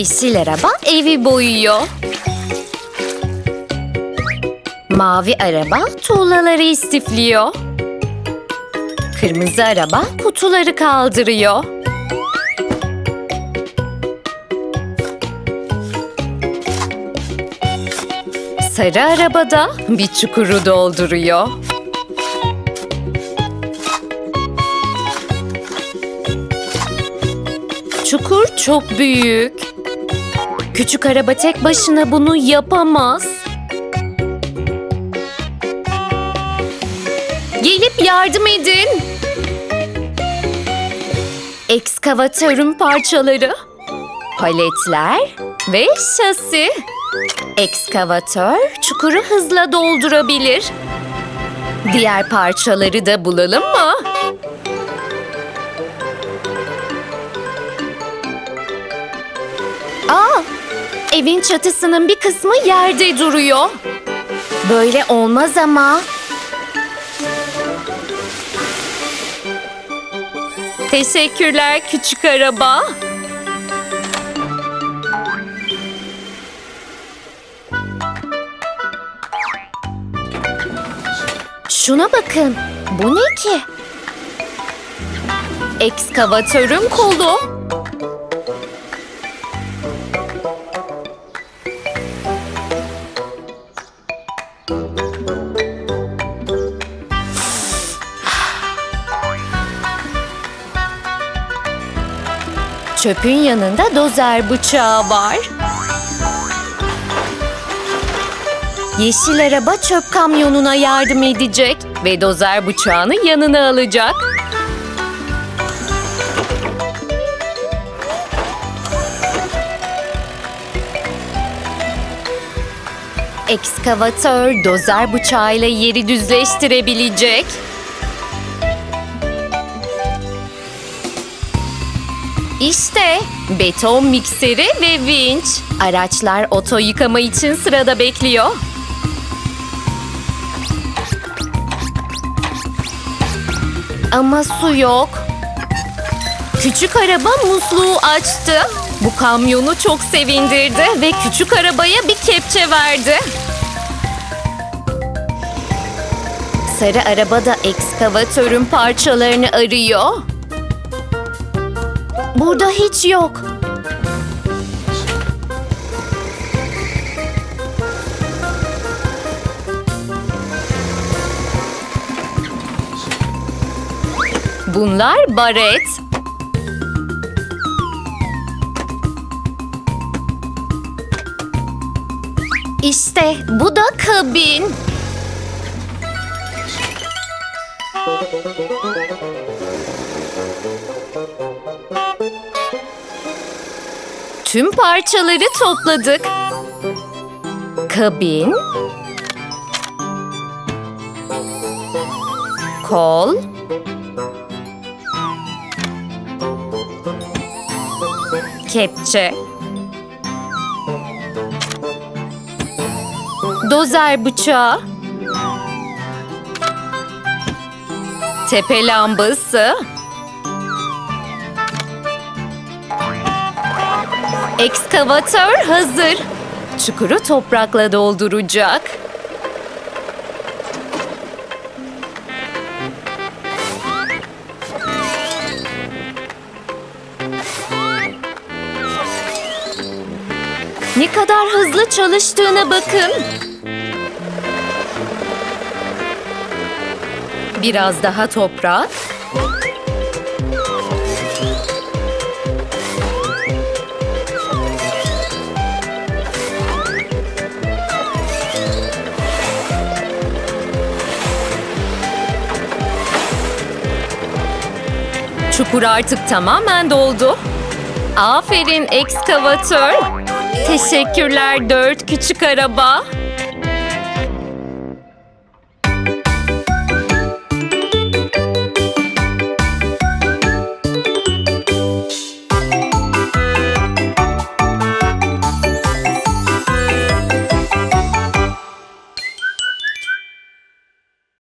Yeşil araba evi boyuyor. Mavi araba tuğlaları istifliyor. Kırmızı araba kutuları kaldırıyor. Sarı araba da bir çukuru dolduruyor. Çukur çok büyük. Küçük araba tek başına bunu yapamaz. Gelip yardım edin. Ekskavatörün parçaları, paletler ve şasi. Ekskavatör çukuru hızla doldurabilir. Diğer parçaları da bulalım mı? Evin çatısının bir kısmı yerde duruyor. Böyle olmaz ama. Teşekkürler küçük araba. Şuna bakın. Bu ne ki? Ekskavatörün kolu. Çöpün yanında dozer bıçağı var. Yeşil araba çöp kamyonuna yardım edecek ve dozer bıçağını yanına alacak. Ekskavatör dozer bıçağıyla yeri düzleştirebilecek. İşte beton mikseri ve vinç. Araçlar oto yıkama için sırada bekliyor. Ama su yok. Küçük araba musluğu açtı. Bu kamyonu çok sevindirdi ve küçük arabaya bir kepçe verdi. Sarı araba da ekskavatörün parçalarını arıyor. Burada hiç yok. Bunlar baret. İşte bu da kabin. Tüm parçaları topladık. Kabin. Kol. Kepçe. Dozer bıçağı. Tepe lambası. Ekskavatör hazır. Çukuru toprakla dolduracak. Ne kadar hızlı çalıştığına bakın. Biraz daha toprak. Çukur artık tamamen doldu. Aferin ekskavatör. Teşekkürler dört küçük araba.